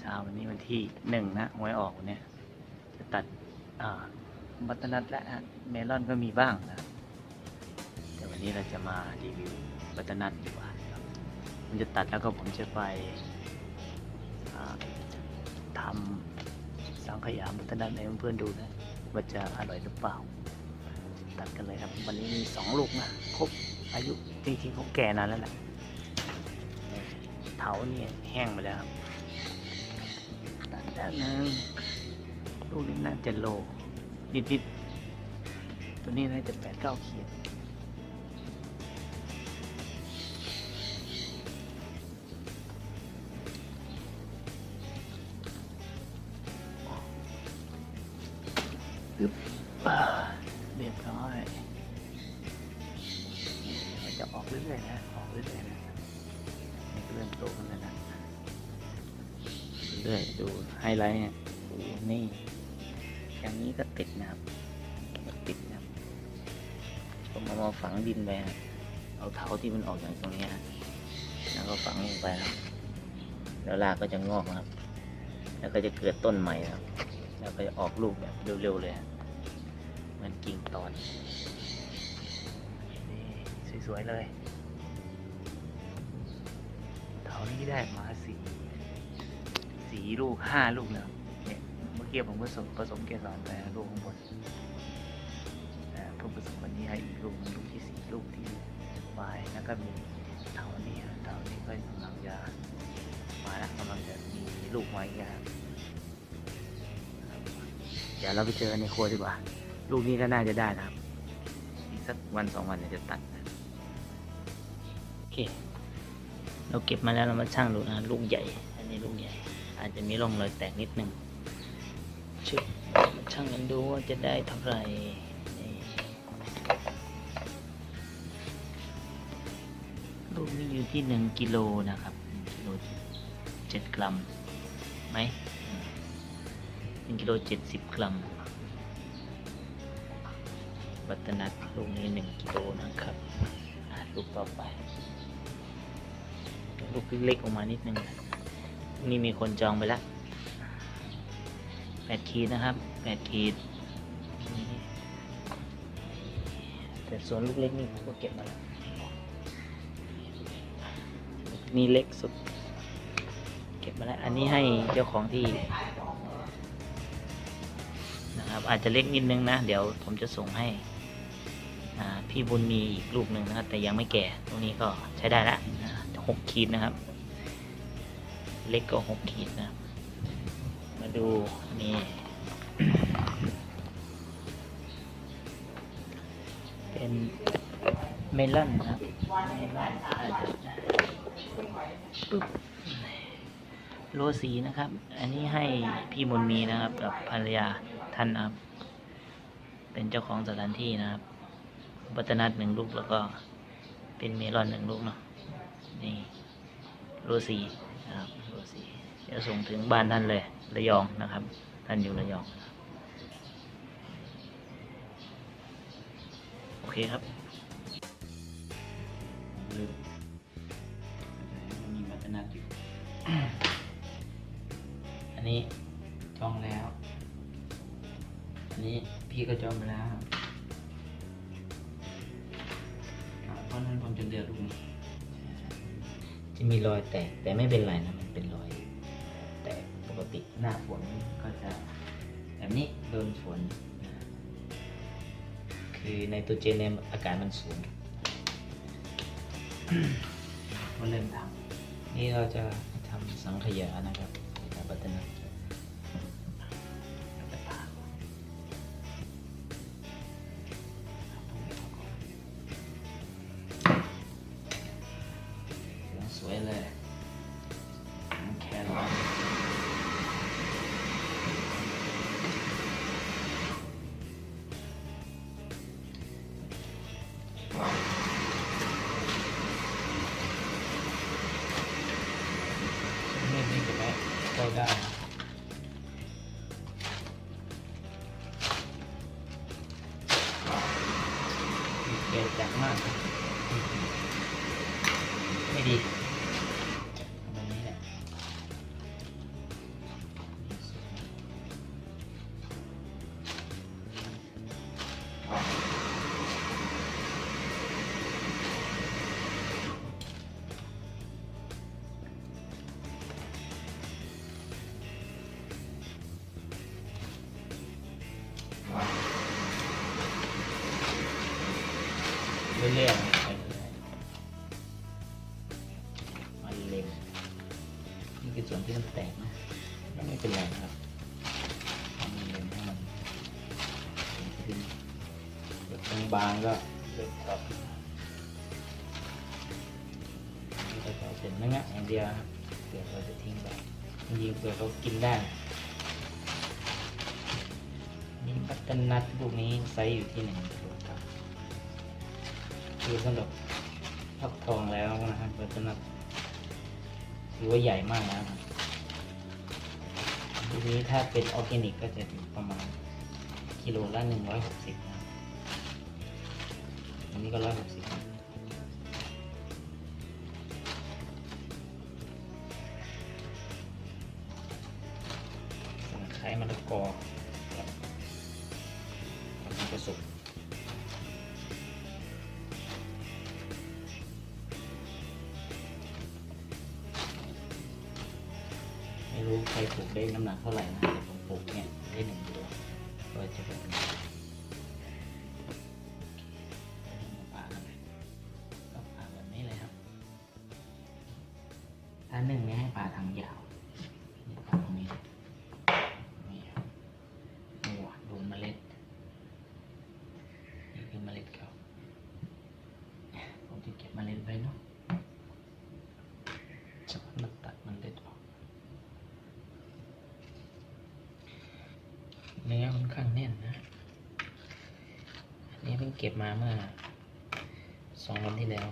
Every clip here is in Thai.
เช้าวันนี้วันที่หนึ่งนะหวยออกเนี้ยจะตัดอ่าบัตนัดและเมลอนก็มีบ้างนะแต่วันนี้เราจะมารีวิวบัตนัดดีกว่าครับผมจะตัดแล้วก็ผมจะไปอ่าทำสังขยาบัตนัดให้เพื่อนๆดูนะว่าจะอร่อยหรือเปล่า ตัดกันเลยครับ วันนี้มีสองลูกนะครบอายุจริงๆเขาแก่นานแล้วแหละเถาเนี่ยแห้งไปแล้วครับ แล้วนึงลูกนี้น่าจะโลนิดๆ ตัวนี้น่าจะแปดเก้าขีดปึ๊บเรียบร้อยมันจะออกเรื่อยๆนะ ออกเรื่อยๆนะนี่ก็เริ่มโตขึ้นแล้วนะ เรื่อยดูไฮไลท์เนี่ยนี่อย่างนี้ก็ติดนะครับติดนะครับผมเอามาฝังดินไปครับเอาเท้าที่มันออกจากตรงนี้ฮะแล้วก็ฝังลงไปครับแล้วรากก็จะงอกครับ แล้วก็จะเกิดต้นใหม่ครับ แล้วก็จะออกลูกแบบเร็วๆเลยเหมือนกิ่งตอนนี่สวยๆเลยเท้านี้ได้มา สี่ลูกห้าลูกนะครับเนี่ยเมื่อกี้ผมผสมผสมเกสรไปลูกข้างบนนะเพิ่งผสมวันนี้ให้อีกลูกลูกที่สี่ลูกที่วายแล้วก็มีเท่านี้เท่านี้ก็กำลังจะมาแล้วกำลังจะมีลูกมาอีกแล้ครับเดี๋ยวเราไปเจอกันในครัวดีกว่า ลูกนี้ก็น่าจะได้นะครับ อีกสักวันสองวันเดี๋ยจะตัดโอเค เราเก็บมาแล้วเรามาชั่งดูนะ ลูกใหญ่ อันนี้ลูกใหญ่ อาจจะมีร่องรอยแตกนิดนึงชึบมาช่างกันดูว่าจะได้เท่าไหร่ลูกนี้อยู่ที่หนึ่งกิโลนะครับหนึ่งกิโลเจ็ดกรัมไหมหนึ่งกิโลเจ็ดสิบกรัมบัตรนัทลูกนี้หนึ่งกิโลนะครับอะลูกต่อไป ลูกเล็กออกมานิดนึงนะ นี่มีคนจองไปแล้วแปดขีดนะครับแปดขีด แต่ส่วนลูกเล็กนี่ผมก็เก็บมาแล้วนี่เล็กสุด เก็บมาแล้ว อันนี้ให้เจ้าของที่นะครับอาจจะเล็กนิดนึงนะ เดี๋ยวผมจะส่งให้พี่บุญมีอีกลูกหนึ่งนะครับ แต่ยังไม่แก่ตรงนี้ก็ใช้ได้ละนะหกขีดนะครับ เล็กก็หกขีดนะ มาดูนี่เป็นเมลอนนะครับเมลอนปึ๊บโลสีนะครับ อันนี้ให้พี่มนมีนะครับกับภรรยาท่านนะครับ เป็นเจ้าของสถานที่นะครับบัตนัดหนึ่งลูกแล้วก็เป็นเมลอนหนึ่งลูกเนาะนี่โลสีนะครับ จะส่งถึงบ้านท่านเลยระยองนะครับ ท่านอยู่ระยอง โอเคครับลืมมีวัฒนัดอยู่อันนี้จองแล้ว อันนี้พี่ก็จองไปแล้ว จะมีรอยแตกแต่ไม่เป็นไรนะมันเป็นรอย แต่ปกติหน้าฝนก็จะแบบนี้โดนฝนนะคือในตัวเจนในอากาศมันสูงก็เริ่มทำนี่เราจะทำสังขยานะครับในบัตเตอร์นัท ไบางก็เล็มต่อนี่ก็จะเป็นนื้ออย่างเดียวครับเปลือกเราจะทิ้งไปจริงเปลือกเรากินได้นี่พัฒนัทพวกนี้ไซส์อยู่ที่หนึ่งกิโลกรัมคือสำหรับพักทองแล้วนะครับพัฒนัทถือว่าใหญ่มากนะครับทีนี้ถ้าเป็นออร์แกนิกก็จะอยู่ประมาณกิโลละห นี้ก็ร้อยหกสิบส่วนไข่มะละกอมันจะสุกไม่รู้ใครปลูกได้น้ำหนักเท่าไหร่นะแต่ผมปลูกเนี่ยได้หนึ่งกิโลก็จะเป็น เพิ่งเก็บมาเมื่อสองวันที่แล้ว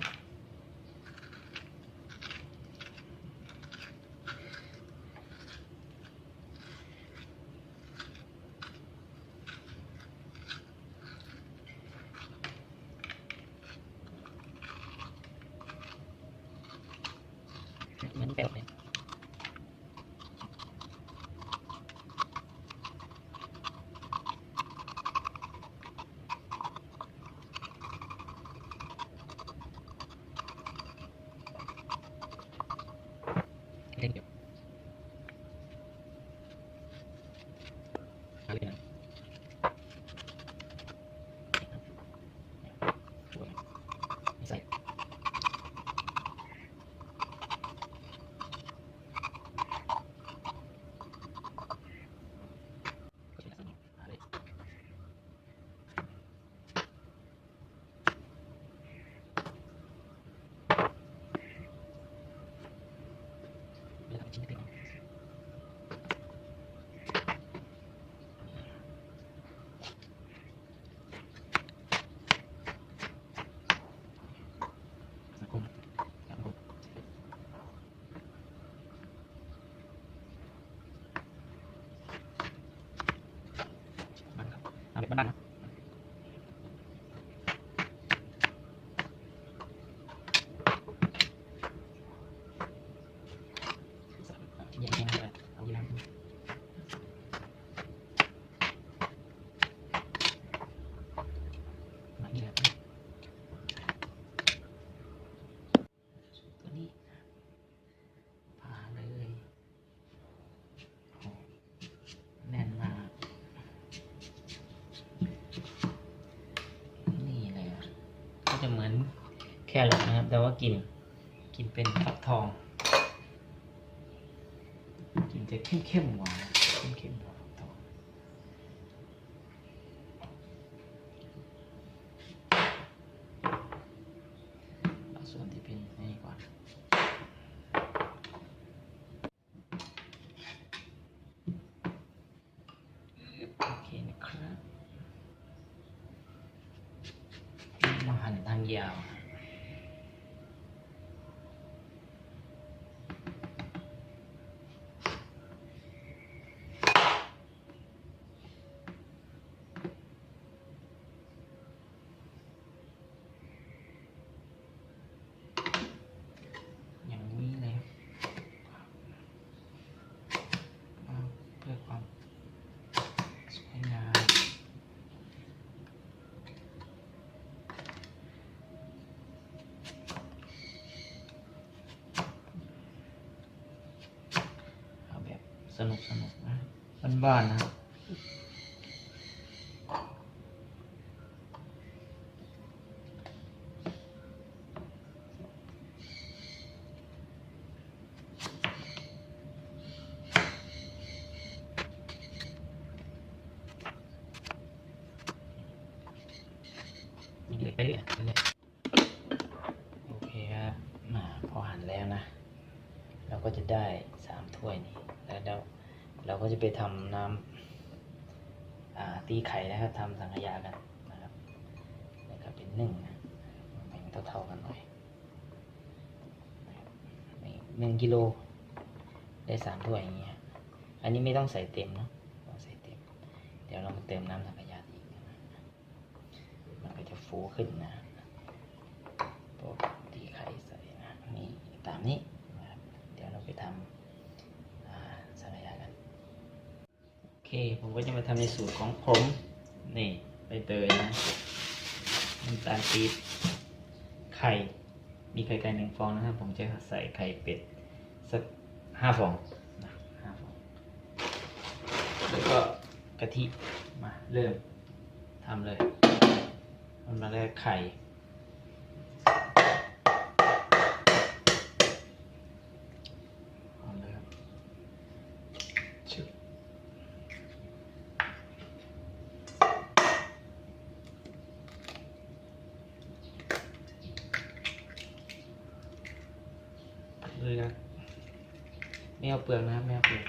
แครอทนะครับ แต่ว่ากินกินเป็นฟักทอง กินจะเข้มๆหวานเข้มๆหวานต่อเอาส่วนที่เป็นนี่ก่อนโอเคนะครับมาหั่นทางยาว อย่างนี้เลยครับเพื่อความสวยงามเอาแบบ สนุกสนุกนะบ้านๆนะครับ มีเหล็กไปเรื่อยๆเรื่อยๆโอเคครับมาพอหั่นแล้วนะ เราก็จะได้สามถ้วยนี้ แล้วเราเราก็จะ ไปทำน้ำตีไข่นะครับทำสังขยากันนะครับแล้วก็เป็นหนึ่งนะแบ่งเท่าๆกันหน่อยหนึ่งกิโลได้สามถ้วยอย่างเงี้ยอันนี้ไม่ต้องใส่เต็มเนาะใส่เต็ม เดี๋ยวเรามาเติมน้ำสังขยาอีกนะมันก็จะฟูขึ้นนะพวกตีไข่ใส่นะนี่ตามนี้นะเดี๋ยวเราไปทำอ่าสังขยากัน โอเค ผมก็จะมาทำในสูตรของผม นี่ใบเตยนะน้ำตาลปี๊บไข่ มีไข่ไก่หนึ่งฟองนะครับ ผมจะใส่ไข่เป็ดสักห้าฟองนะห้าฟอง แล้วก็กะทิ มาเริ่มทำเลยมันมาแรกไข่ เอาเลยครับชึบเลยครับไม่ เอาเปลือกนะครับไม่เอาเปลือก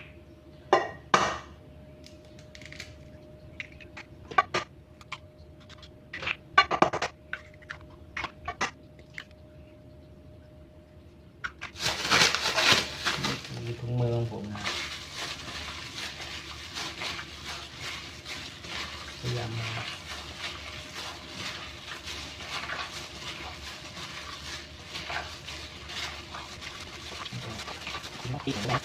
มีถุงมือของผมนะพยายามมามาติดแล้ว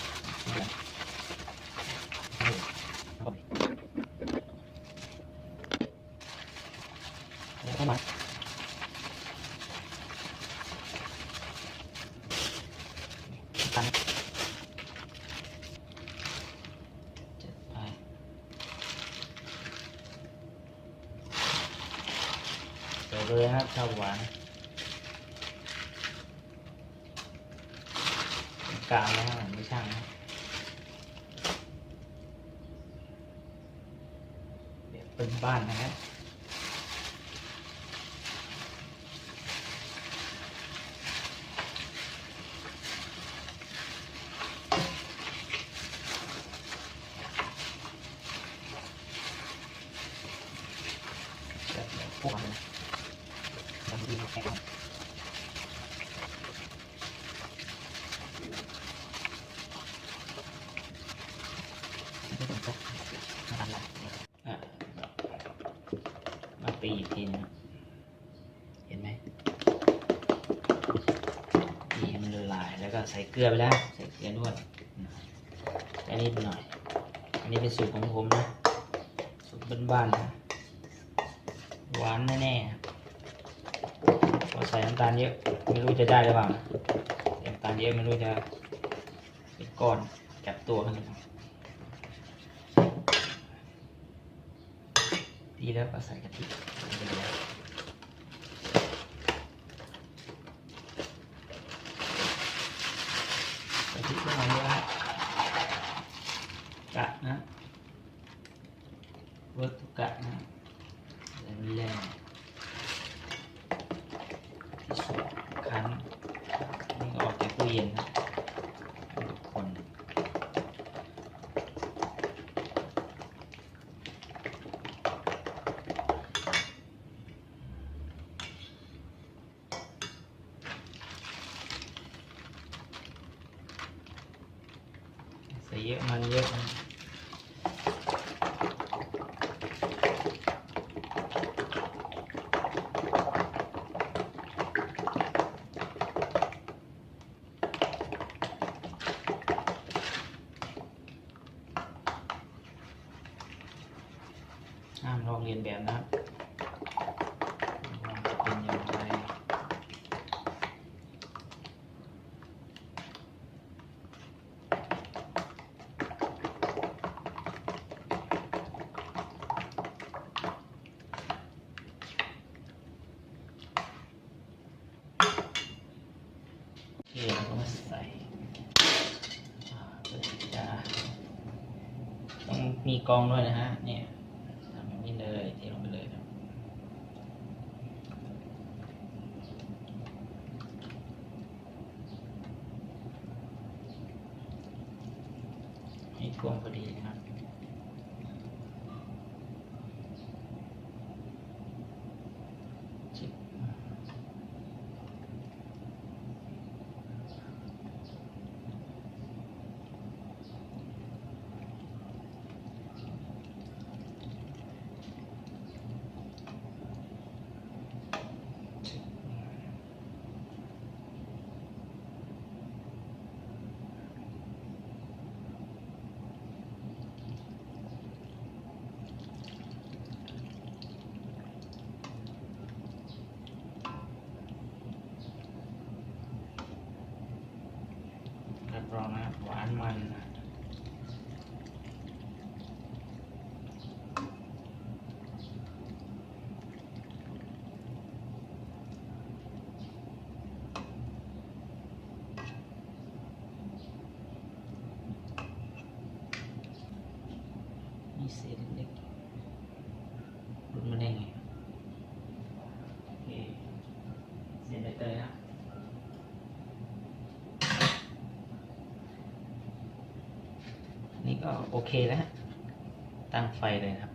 เข้ามาตั้งจัดไปเดี๋ยวเลยครับชาวหวาน กาวแล้วไม่ช่างเดี๋ยวเป็นบ้านนะครับพวกมันนะบางทีเราแข่งกันไม่ต้องจับมาทำอะไรอะมาตีอีกทีนึงเห็นไหมตีให้มันละลาย แล้วก็ใส่เกลือไปแล้ว ใส่เกลือด้วยแค่นิดหน่อย อันนี้เป็นสูตรของผมนะ สูตรบ้านๆนะหวานแน่ๆพอใส่น้ำตาลเยอะ ไม่รู้จะได้หรือเปล่าน้ำตาลเยอะไม่รู้จะเป็นก้อนจับตัวกันดีแล้วก็ใส่กะทิลงไปเลยกะทิก็มาเยอะนะกะนะเวัตถุกะนะแล้วแรงที่สุดคั้นนี่ออกจากตู้เย็นนะทุกคนใส่เยอะมันเยอะนะ ห้ามลอกเรียนแบบนะครับว่าจะเป็นอย่างไรมีกองด้วยนะฮะ เนี่ย ทำแบบนี้เลยเทลงไปเลยครับ ช่ วงพอดีนะครับชิบชิบ รับร องนะหวานมันนะนี่เศษเล็กๆรุดมาได้ไงโอเคเศษใบเตยนะ นี่ก็โอเคแล้วตั้งไฟเลยครับ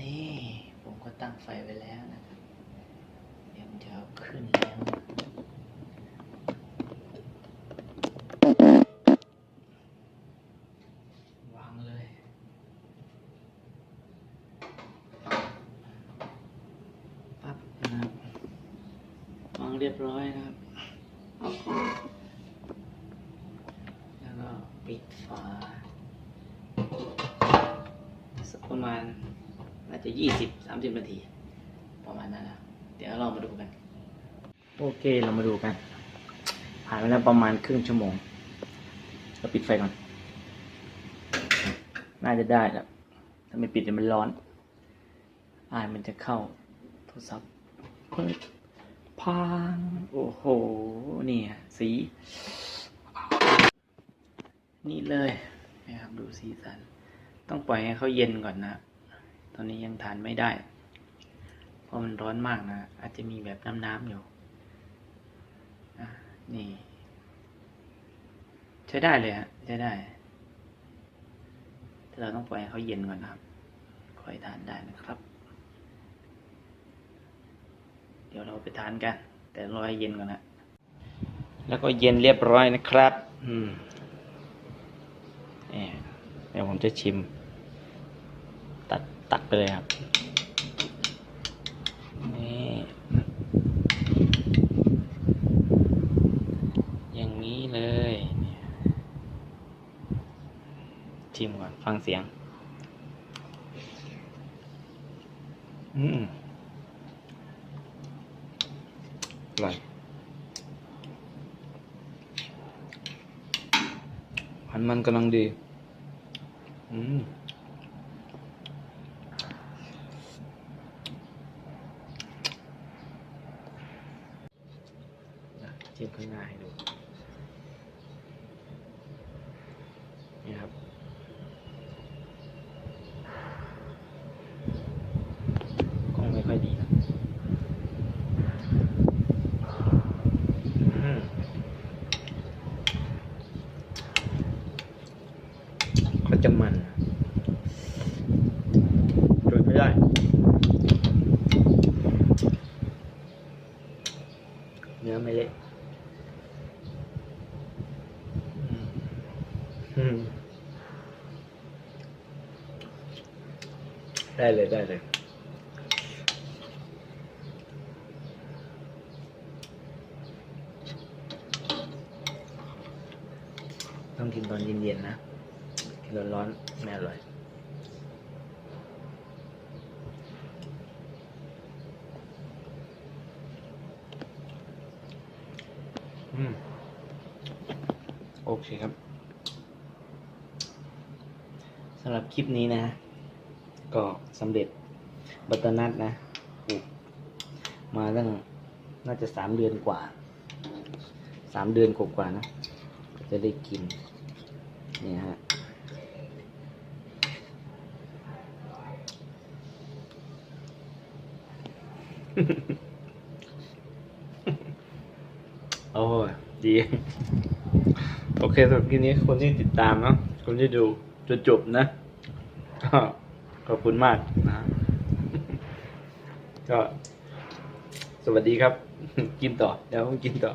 นี่ผมก็ตั้งไฟไว้แล้วนะครับ ยี่สิบสามสิบนาที ประมาณนั้นนะเดี๋ยวเรามาดูกัน โอเคเรามาดูกัน ผ่านไปแล้วประมาณครึ่งชั่วโมงเราปิดไฟก่อน น่าจะได้แล้วถ้าไม่ปิดเดี๋ยวมันร้อนอายมันจะเข้าโทรศัพท์เปิดพังโอ้โหนี่สี นี่เลยนะครับดูสีสัน ต้องปล่อยให้เขาเย็นก่อนนะ ตอนนี้ยังทานไม่ได้ เพราะมันร้อนมากนะ อาจจะมีแบบน้ำๆอยู่อะนี่ ใช้ได้เลยฮะใช้ได้ แต่เราต้องปล่อยให้เขาเย็นก่อนนะครับ ค่อยทานได้นะครับ เดี๋ยวเราไปทานกัน แต่รอให้เย็นก่อนนะแล้วก็เย็นเรียบร้อยนะครับ อืมเนี่ยเดี๋ยวผมจะชิม ตัดตักไปเลยครับนี่อย่างนี้เลยเนี่ยชิมก่อนฟังเสียง อืมอร่อยมันมันกำลังดี อืม นะจิ้มข้างหน้าให้ดู นี่ครับ กล้องไม่ค่อยดีนะอืมเขาจะมันจุดไม่ได้ เนื้ อไม่เละได้เลยได้เลย ต้องกินตอนเย็นๆนะ กินร้อนๆไม่อร่อย อืม โอเคครับสำหรับ คลิปนี้นะ ก็สำเร็จบัตเตอร์นัทนะปลูกมาตั้งน่าจะสามเดือนกว่าสามเดือนกว่าๆนะ จะได้กินเนี่ยฮะโอ้ยดี โอเคสำหรับคลิปนี้คนที่ติดตามเนาะคนที่ดูจนจบนะ ขอบคุณมากนะ ก็ สวัสดีครับ กินต่อเดี๋ยวผมกินต่อ